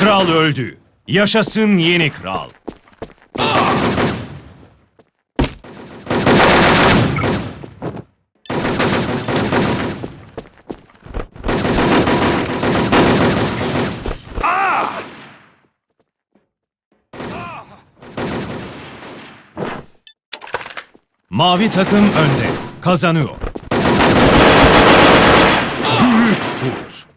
Kral öldü. Yaşasın yeni kral. Mavi takım önde. Kazanıyor. Büyük kurt.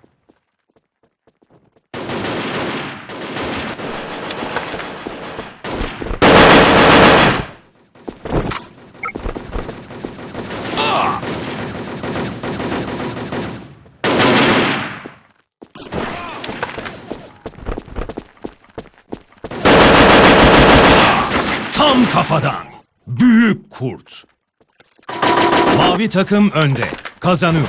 Tam kafadan. Büyük kurt. Mavi takım önde. Kazanıyor.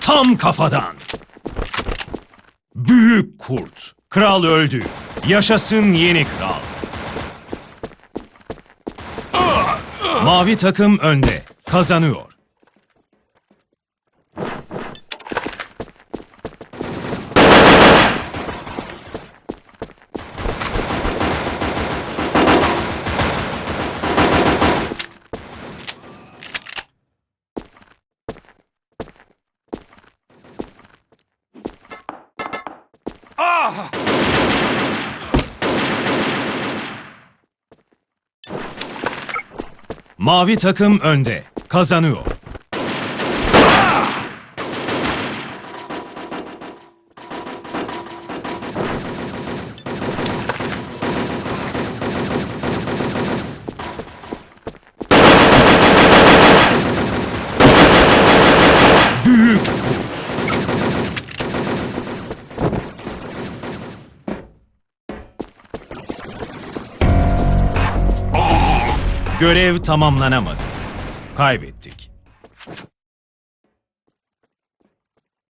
Tam kafadan. Büyük kurt. Kral öldü. Yaşasın yeni kral. Mavi takım önde. Kazanıyor. Mavi takım önde. Kazanıyor. Büyük kurt. Görev tamamlanamadı. Kaybettik.